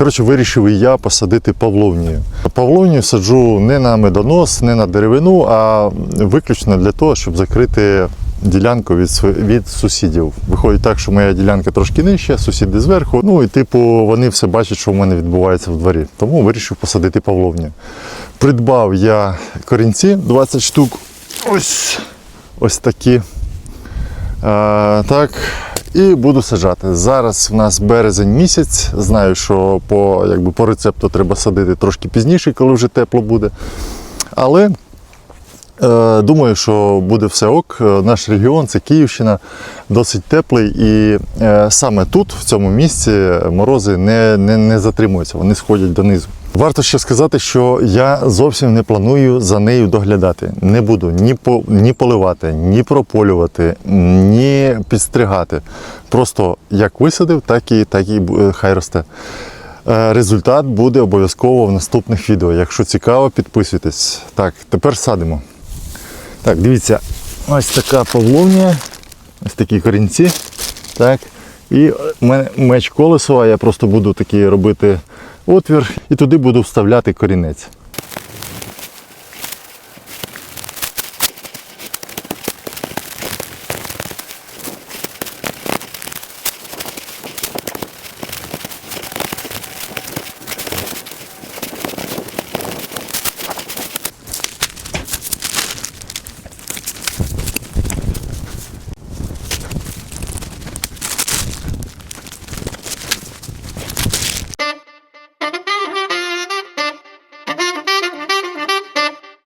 Коротше, вирішив і я посадити павловнію. Павловнію саджу не на медонос, не на деревину, а виключно для того, щоб закрити ділянку від, від сусідів. Виходить так, що моя ділянка трошки нижча, сусіди зверху. Ну і типу вони все бачать, що в мене відбувається в дворі. Тому вирішив посадити павловню. Придбав я корінці 20 штук. Ось, ось такі. А, так, і буду саджати. Зараз в нас березень місяць. Знаю, що по, якби, по рецепту треба садити трошки пізніше, коли вже тепло буде. Але думаю, що буде все ок. Е, Наш регіон це Київщина, досить теплий. І е, саме тут, в цьому місці, морози не, не, не затримуються, вони сходять донизу. Варто ще сказати, що я зовсім не планую за нею доглядати. Не буду ні по ні поливати, ні прополювати, ні підстригати. Просто як висадив, так і так і хай росте. Е, Результат буде обов'язково в наступних відео. Якщо цікаво, підписуйтесь. Так, тепер садимо. Так, дивіться, ось така павловня, ось такі корінці. Так. І меч колесова, я просто буду такий робити отвір і туди буду вставляти корінець.